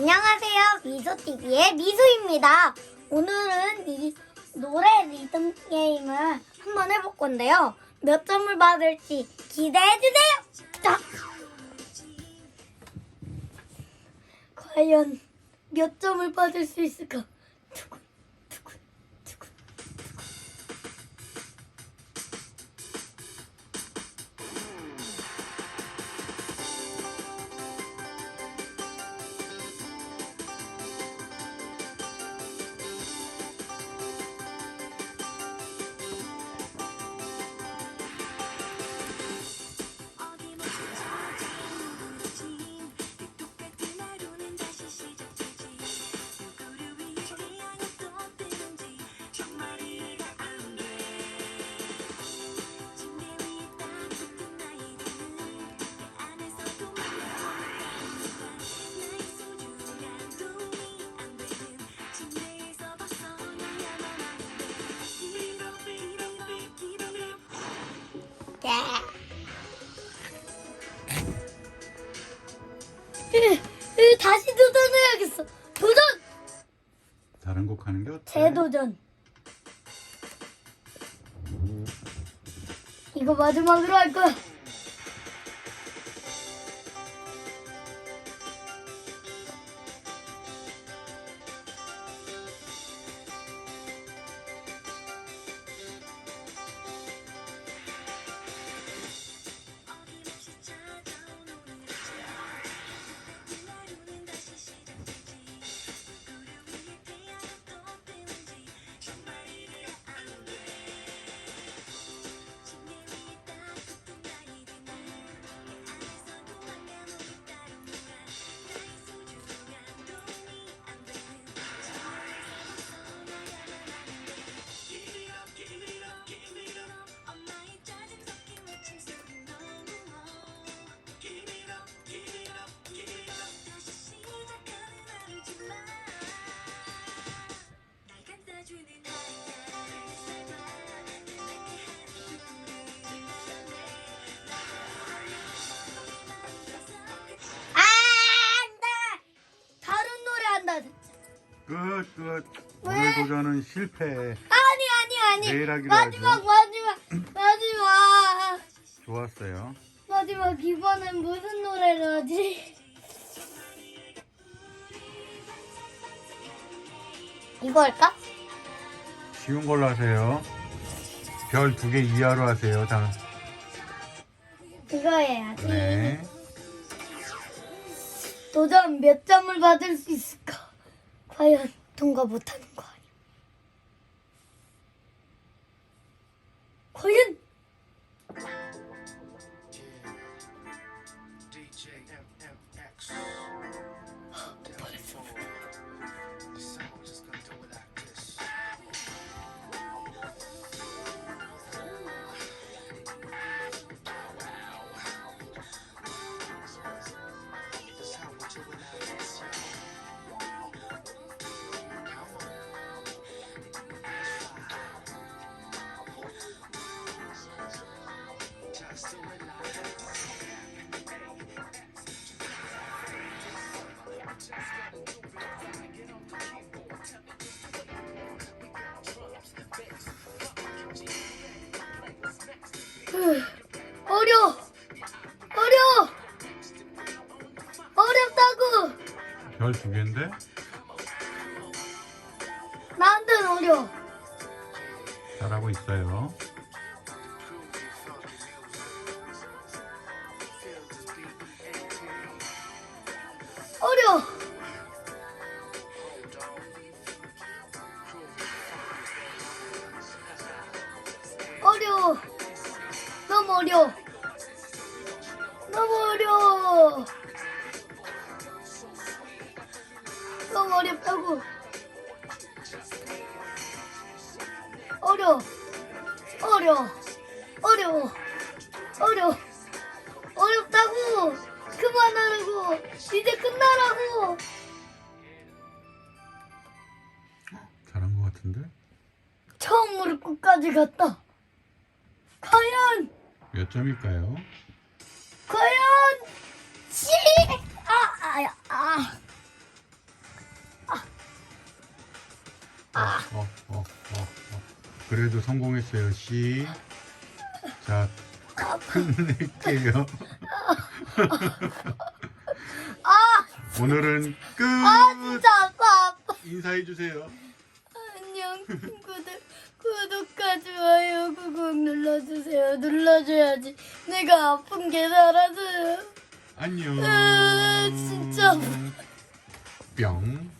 안녕하세요. 미소TV의 미소입니다. 오늘은 이 노래 리듬 게임을 한번 해볼 건데요. 몇 점을 받을지 기대해주세요. 자. 과연 몇 점을 받을 수 있을까? 두근, 다시 도전해야겠어. 도전! 다른 곡 하는 게 어때? 재도전. 이거 마지막으로 할 거야. 끝, 끝. 왜? 오늘 도전은 실패. 아니, 아니, 아니. 내일 하기로 마지막, 하죠. 마지막, 마지막. 좋았어요. 마지막 이번엔 무슨 노래를 하지? 이거 할까? 쉬운 걸로 하세요. 별 두 개 이하로 하세요. 다. 이거 해야지. 네. 도전 몇 점을 받을 수 있을까? 과연 통과 못하는 거 아니야? 과연 어려 어려 어렵다고. 별 두 개인데? 나한테는 어려. 잘하고 있어요. 어려. 어려. 너무 어려 너무 어려 너무 어렵다고. 어려 어려 어려워. 어려 어렵다고. 그만하라고. 이제 끝나라고. 잘한 것 같은데? 처음으로 끝까지 갔다. 과연 몇 점일까요? 그런 시 아, 아야, 아. 아. 아. 아, 아. 어, 어, 어, 어, 어. 그래도 성공했어요, 씨. 자, 끝낼게요. 아, 오늘은 끝. 아, 진짜 아파, 아파. 인사해 주세요. 안녕, 친구들. 구독과 좋아요 꾹꾹 눌러주세요. 눌러줘요. 야지 내가 아픈 게 사라져요 안녕. 으, 진짜. 뿅.